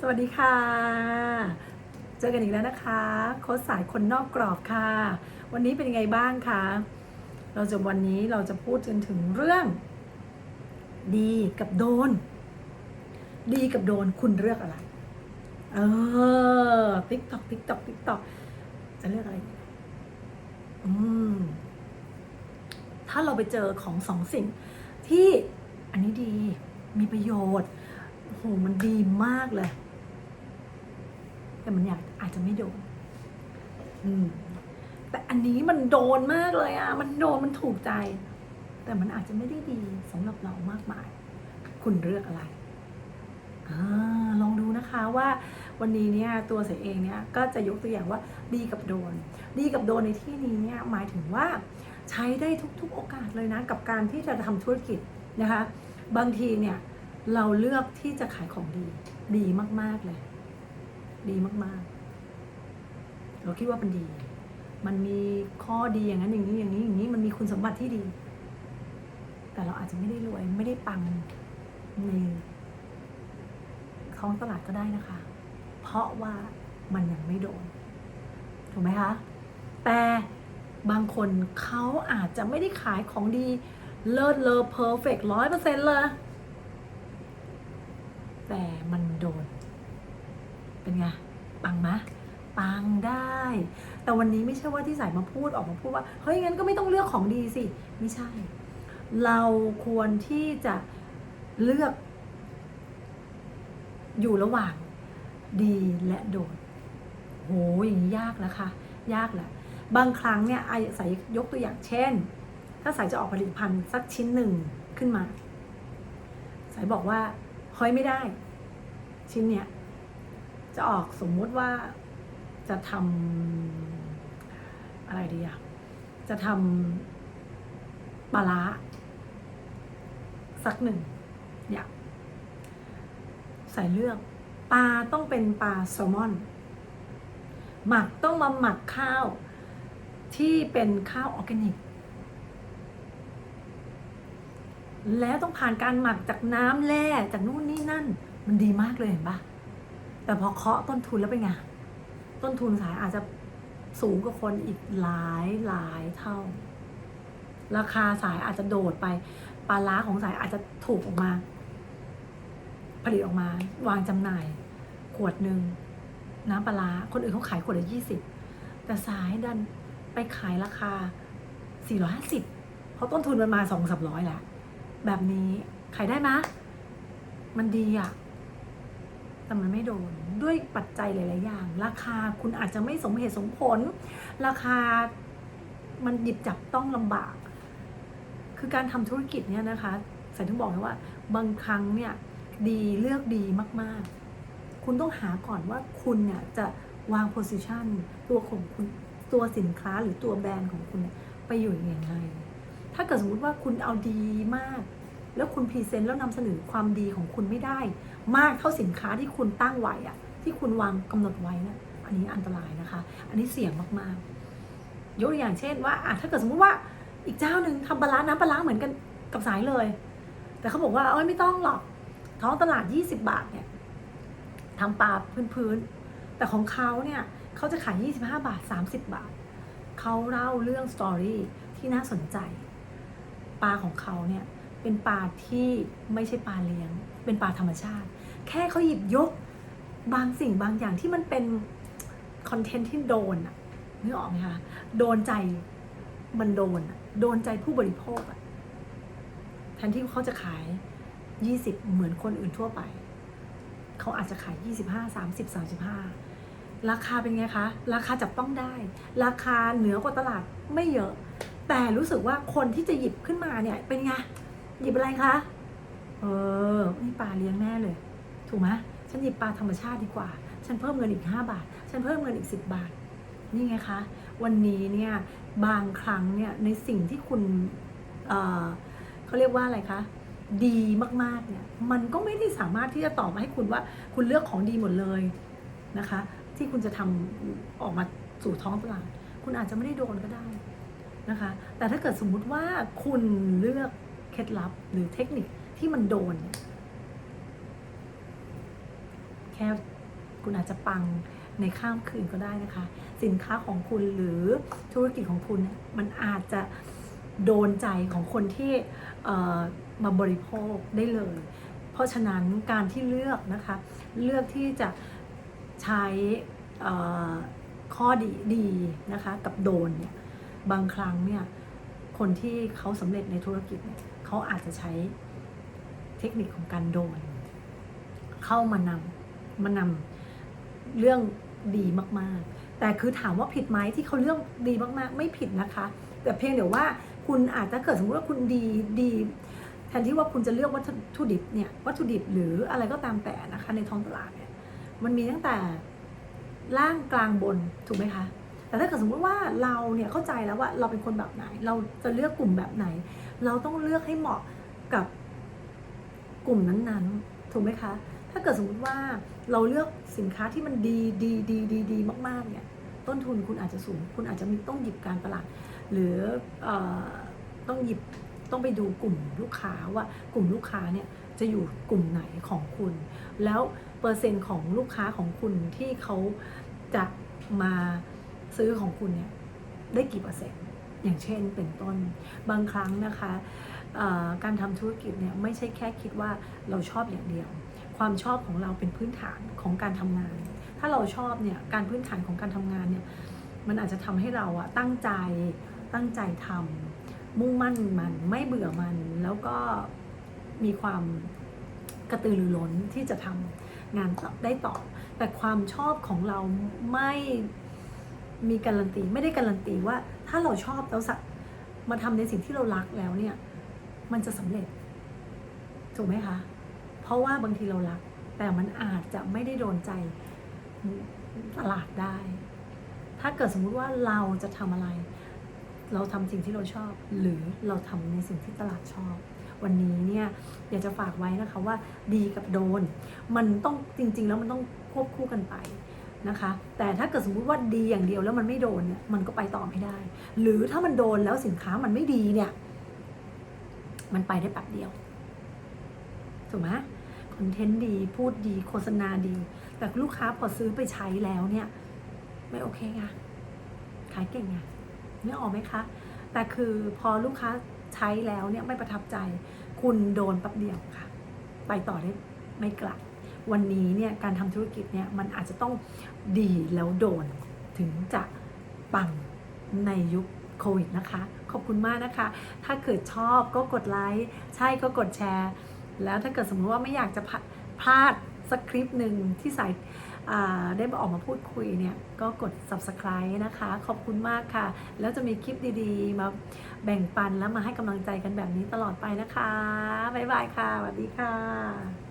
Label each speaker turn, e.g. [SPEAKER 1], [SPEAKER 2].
[SPEAKER 1] สวัสดีค่ะ เจอกันอีกแล้วนะคะโค้ชสายคนนอกกรอบค่ะ วันนี้เป็นยังไงบ้างคะ เราจะวันนี้เราจะพูดกันถึงเรื่อง ดีกับโดน ดีกับโดนคุณเลือกอะไร เออติ๊กตอกติ๊กตอกติ๊กตอกจะเลือกอะไร อืม ถ้าเราไปเจอของสองสิ่ง ที่อันนี้ดีมีประโยชน์โอ้โหมันดีมากเลย แต่มันอยากอาจจะไม่โดน อืม แต่อันนี้มันโดนมากเลยอะ มันโดนมันถูกใจ แต่มันอาจจะไม่ได้ดีสำหรับเรามากมาย คุณเลือกอะไรอาลองดูนะคะว่าวันนี้เนี่ยตัวเสยเองเนี่ยก็จะยกตัวอย่างว่าดีกับโดน ดีกับโดนในที่นี้เนี่ยหมายถึงว่าใช้ได้ทุกๆโอกาสเลยนะ กับการที่จะทำธุรกิจนะคะ บางทีเนี่ยเราเลือกที่จะขายของดี ดีมากๆเลย ดีมากๆ เราคิดว่ามันดี มันมีข้อดีอย่างนั้นอย่างนี้อย่างนี้อย่างนี้มันมีคุณสมบัติที่ดี แต่เราอาจจะไม่ได้รวยไม่ได้ปังในท้องตลาดก็ได้นะคะ เพราะว่ามันยังไม่โดน ถูกไหมคะ แต่บางคนเขาอาจจะไม่ได้ขายของดีเลิศเลอเพอร์เฟกต์ร้อยเปอร์เซ็นต์เลย แต่มัน เป็นไง ปังไหมปังได้ แต่วันนี้ไม่ใช่ว่าที่สายมาพูดออกมาพูดว่า เฮ้ยงั้นก็ไม่ต้องเลือกของดีสิ ไม่ใช่ เราควรที่จะเลือก อยู่ระหว่างดีและโดนโหอย่างนี้ยากนะคะ ยากแหละ บางครั้งเนี่ยไอ้สายยกตัวอย่างเช่น ถ้าสายจะออกผลิตภัณฑ์สักชิ้นหนึ่งขึ้นมา สายบอกว่าเฮ้ยไม่ได้ ชิ้นเนี้ย จะออกสมมุติว่าจะทำอะไรดีอะจะทำปลาร้าสักหนึ่งเนี่ยใส่เลือกปลาต้องเป็นปลาแซลมอน หมักต้องมาหมักข้าวที่เป็นข้าวออร์แกนิก แล้วต้องผ่านการหมักจากน้ำแร่จากนู่นนี่นั่น มันดีมากเลยเห็นปะ แต่พอเคาะต้นทุนแล้วเป็นไง ต้นทุนสายอาจจะสูงกว่าคนอีกหลายหลายเท่า ราคาสายอาจจะโดดไปปลาล้าของสายอาจจะถูกออกมา ผลิตออกมา วางจำหน่าย ขวดหนึ่งน้ำปลาร้าคนอื่นเขาขายขวดละยี่สิบแต่สายดันไปขายราคาสี่ร้อยห้าสิบเพราะต้นทุนมันมาสองสามร้อยแล้วแบบนี้ขายได้ไหมมันดีอะ แต่มันไม่โดนด้วยปัจจัยหลาย ๆ อย่าง ราคาคุณอาจจะไม่สมเหตุสมผล ราคามันหยิบจับต้องลำบาก คือการทำธุรกิจเนี่ยนะคะสายถึงบอกนะว่า บางครั้งเนี่ยดีเลือกดีมาก ๆ คุณต้องหาก่อนว่าคุณเนี่ยจะวางโพสิชันตัวของคุณตัวสินค้าหรือตัวแบรนด์ของคุณไปอยู่อย่างไร ถ้าเกิดสมมติว่าคุณเอาดีมาก แล้วคุณพรีเซนต์แล้วนำเสนอความดีของคุณไม่ได้ มากเท่าสินค้าที่คุณตั้งไว้อะที่คุณวางกำหนดไว้นะอันนี้อันตรายนะคะ อันนี้เสี่ยงมากๆ ยกตัวอย่างเช่นว่าอะถ้าเกิดสมมติว่าอีกเจ้าหนึ่งทำปลาร้าน้ำปลาร้าเหมือนกันกับสายเลย แต่เขาบอกว่าเอ้ยไม่ต้องหรอกท้องตลาด 20 บาทเนี่ยทำปลาพื้นๆแต่ของเขาเนี่ยเขาจะขาย 25 บาท 30 บาทเขาเล่าเรื่องสตอรี่ที่น่าสนใจ ปลาของเขาเนี่ย เป็นปลาที่ไม่ใช่ปลาเลี้ยง เป็นปลาธรรมชาติ แค่เขาหยิบยกบางสิ่งบางอย่างที่มันเป็นคอนเทนต์ที่โดนอะนึกออกไหมคะโดนใจมันโดนโดนใจผู้บริโภคอะแทนที่เขาจะขาย 20 เหมือนคนอื่นทั่วไป เขาอาจจะขาย 25 30 35 ราคาเป็นไงคะ ราคาจับต้องได้ ราคาเหนือกว่าตลาดไม่เยอะ แต่รู้สึกว่าคนที่จะหยิบขึ้นมาเนี่ยเป็นไง หยิบอะไรคะ เออนี่ปลาเลี้ยงแน่เลย ถูกไหมฉันหยิบปลาธรรมชาติดีกว่า ฉันเพิ่มเงินอีก 5 บาท ฉันเพิ่มเงินอีก 10 บาท นี่ไงคะ วันนี้เนี่ยบางครั้งเนี่ยในสิ่งที่คุณเเขาเรียกว่าอะไรคะ ดีมากๆเนี่ยมันก็ไม่ได้สามารถที่จะตอบมาให้คุณว่าคุณเลือกของดีหมดเลยนะคะ ที่คุณจะทำออกมาสู่ท้องตลาด คุณอาจจะไม่ได้โดนก็ได้นะคะ แต่ถ้าเกิดสมมุติว่าคุณเลือก เคล็ดลับหรือเทคนิคที่มันโดนเนี่ยแค่คุณอาจจะปังในข้ามคืนก็ได้นะคะ สินค้าของคุณหรือธุรกิจของคุณเนี่ยมันอาจจะโดนใจของคนที่มาบริโภคได้เลย เพราะฉะนั้นการที่เลือกนะคะ เลือกที่จะใช้ข้อดีดีนะคะ กับโดนเนี่ยบางครั้งเนี่ย คนที่เขาสำเร็จในธุรกิจเนี่ยเขาอาจจะใช้เทคนิคของการโดน เข้ามานำมานำเรื่องดีมากๆ แต่คือถามว่าผิดไหมที่เขาเลือกดีมากๆ ไม่ผิดนะคะ แต่เพียงเดี๋ยวว่าคุณอาจจะเกิดสมมติว่าคุณดีดีแทนที่ว่าคุณจะเลือกวัตถุดิบเนี่ยวัตถุดิบหรืออะไรก็ตามแต่นะคะ ในท้องตลาดเนี่ยมันมีตั้งแต่ล่างกลางบนถูกไหมคะ แต่ถ้าเกิดสมมติว่าเราเนี่ยเข้าใจแล้วว่าเราเป็นคนแบบไหน เราจะเลือกกลุ่มแบบไหน เราต้องเลือกให้เหมาะกับกลุ่มนั้นๆ ถูกไหมคะ ถ้าเกิดสมมติว่าเราเลือกสินค้าที่มันดีดีดีดีดีมากๆเนี่ยต้นทุนคุณอาจจะสูง คุณอาจจะมีต้องหยิบการตลาด หรือเออต้องหยิบต้องไปดูกลุ่มลูกค้าว่ากลุ่มลูกค้าเนี่ยจะอยู่กลุ่มไหนของคุณ แล้วเปอร์เซ็นต์ของลูกค้าของคุณที่เขาจะมา ซื้อของคุณเนี่ยได้กี่เปอร์เซ็นต์ อย่างเช่นเป็นต้น บางครั้งนะคะการทำธุรกิจเนี่ยไม่ใช่แค่คิดว่าเราชอบอย่างเดียว ความชอบของเราเป็นพื้นฐานของการทำงาน ถ้าเราชอบเนี่ยการพื้นฐานของการทำงานเนี่ยมันอาจจะทำให้เราอะตั้งใจตั้งใจทำมุ่งมั่นมันไม่เบื่อมัน แล้วก็มีความกระตือรือร้นที่จะทำงานได้ต่อ แต่ความชอบของเราไม่ มีการันตีไม่ได้การันตีว่าถ้าเราชอบแล้วสักมาทำในสิ่งที่เรารักแล้วเนี่ย มันจะสำเร็จ ถูกไหมคะ เพราะว่าบางทีเรารัก แต่มันอาจจะไม่ได้โดนใจตลาดได้ ถ้าเกิดสมมุติว่าเราจะทำอะไร เราทำสิ่งที่เราชอบ หรือเราทำในสิ่งที่ตลาดชอบ วันนี้เนี่ยอยากจะฝากไว้นะคะว่าดีกับโดน มันต้องจริง ๆ แล้วมันต้องควบคู่กันไป นะคะ แต่ถ้าเกิดสมมุติว่าดีอย่างเดียวแล้วมันไม่โดนเนี่ยมันก็ไปต่อไม่ได้ หรือถ้ามันโดนแล้วสินค้ามันไม่ดีเนี่ย มันไปได้แป๊บเดียวถูกไหมคอนเทนต์ดีพูดดีโฆษณาดี แต่ลูกค้าพอซื้อไปใช้แล้วเนี่ย ไม่โอเคไงขายเก่งไงไม่ออกไหมคะ แต่คือพอลูกค้าใช้แล้วเนี่ยไม่ประทับใจ คุณโดนแป๊บเดียวค่ะ ไปต่อได้ไม่กลับ วันนี้เนี่ยการทำธุรกิจเนี่ยมันอาจจะต้องดีแล้วโดนถึงจะปังในยุคโควิดนะคะ ขอบคุณมากนะคะ ถ้าเกิดชอบก็กดไลค์ ใช่ก็กดแชร์ แล้วถ้าเกิดสมมติว่าไม่อยากจะพลาดสักคลิปหนึ่งที่ใส่ได้มาออกมาพูดคุยเนี่ย ก็กด subscribe นะคะ ขอบคุณมากค่ะ แล้วจะมีคลิปดีๆ มาแบ่งปันแล้วมาให้กำลังใจกันแบบนี้ตลอดไปนะคะ บ๊ายบายค่ะ สวัสดีค่ะ